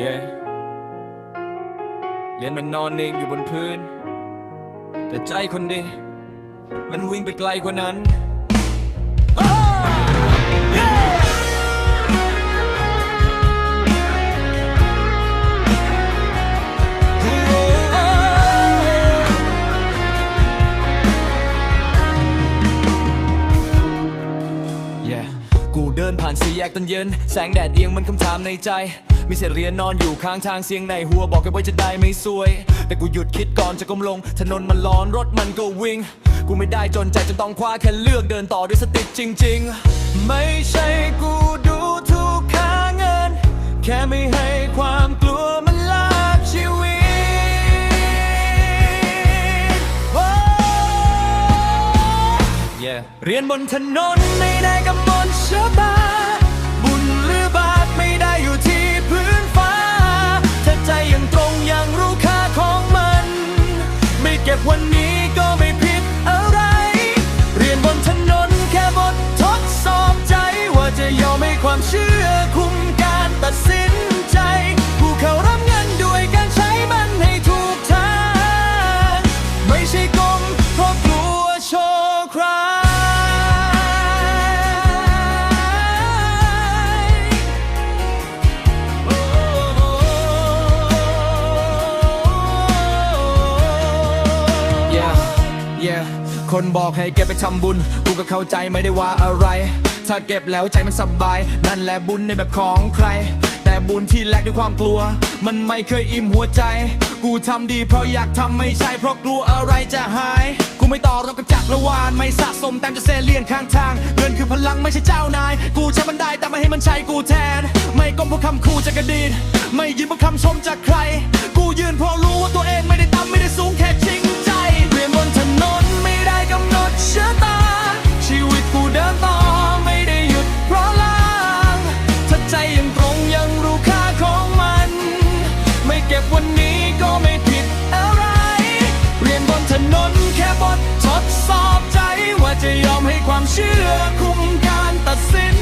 yeah เรียนมันนอนนิ่งอยู่บนพื้น แต่ใจคนนี้มันวิ่งไปไกลกว่านั้นกูเดินผ่านสี่แยกตอนเย็น แสงแดดเอียงมันคำถามในใจ มีเศษเหรียญนอนอยู่ข้างทางเสียงในหัวบอกกันไว้จะได้ไม่ซวย แต่กูหยุดคิดก่อนจะก้มลง ถนนมันร้อนรถมันก็วิ่ง กูไม่ได้จนใจจนต้องคว้าแค่เลือกเดินต่อด้วยสติจริง ๆ ไม่ใช่กูดูถูกค่าเงิน แค่ไม่ให้ความกลัวมันลากชีวิต Oh Yeah เรียนบนถนนไม่ได้กำหนดชะตา yeah คนบอกให้เก็บไปทำบุญ กูก็เข้าใจไม่ได้ว่าอะไร ถ้าเก็บแล้วใจมันสบาย นั่นแหละบุญในแบบของใคร แต่บุญที่แลกด้วยความกลัว มันไม่เคยอิ่มหัวใจ กูทำดีเพราะอยากทำไม่ใช่เพราะกลัวอะไรจะหาย กูไม่ต่อรองกับจักรวาลไม่สะสมแต้มจะเซเลียนข้างทาง เงินคือพลังไม่ใช่เจ้านาย กูใช้มันได้แต่ไม่ให้มันใช้กูแทน ไม่ก้มเพราะคำคู่จากอดีตไม่ยืนเพราะคำชมจากใคร กูยืนเพราะรู้ว่าตัวเองไม่ได้ เดินต่อไม่ได้หยุดเพราะลางถ้าใจยังตรงยังรู้ค่าของมัน ไม่เก็บวันนี้ก็ไม่ผิดอะไร เรียนบนถนนแค่บททดสอบใจว่าจะยอมให้ความเชื่อคุ้มการตัดสิน